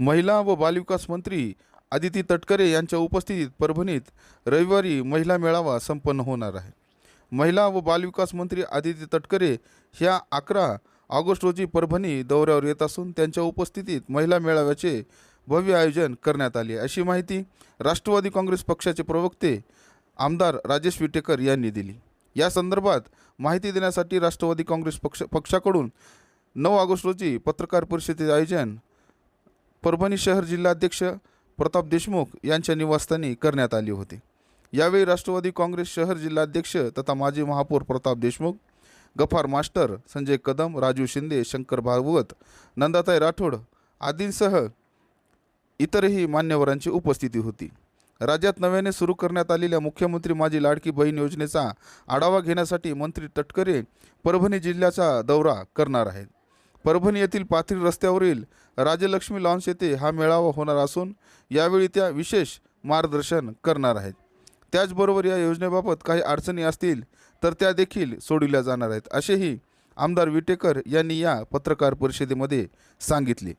महिला व बालविकास मंत्री आदिती तटकरे यांच्या उपस्थितीत परभणीत रविवारी महिला मेळावा संपन्न होणार आहे. महिला व बालविकास मंत्री आदिती तटकरे ह्या अकरा ऑगस्ट रोजी परभणी दौऱ्यावर येत असून त्यांच्या उपस्थितीत महिला मेळाव्याचे भव्य आयोजन करण्यात आले अशी माहिती राष्ट्रवादी काँग्रेस पक्षाचे प्रवक्ते आमदार राजेश विटेकर यांनी दिली. या संदर्भात माहिती देण्यासाठी राष्ट्रवादी काँग्रेस पक्ष पक्षाकडून नऊ ऑगस्ट रोजी पत्रकार परिषदेचे आयोजन परभणी शहर जिल्हाध्यक्ष प्रताप देशमुख यांच्या निवासस्थानी करण्यात आली होती. यावेळी राष्ट्रवादी काँग्रेस शहर जिल्हाध्यक्ष तथा माजी महापौर प्रताप देशमुख गफार मास्टर संजय कदम राजू शिंदे शंकर भागवत नंदाताई राठोड आदींसह इतरही मान्यवरांची उपस्थिती होती. राज्यात नव्याने सुरू करण्यात आलेल्या मुख्यमंत्री माझी लाडकी बहीण योजनेचा आढावा घेण्यासाठी मंत्री तटकरे परभणी जिल्ह्याचा दौरा करणार आहेत. परभणी येथील पाथरी रस्त्यावरील राजलक्ष्मी लॉन्स येथे हा मेळावा होणार असून यावेळी त्या विशेष मार्गदर्शन करणार आहेत. त्याचबरोबर या योजनेबाबत काही अडचणी असतील तर त्या देखील सोडविल्या जाणार आहेत असेही आमदार विटेकर यांनी या पत्रकार परिषदेमध्ये सांगितले.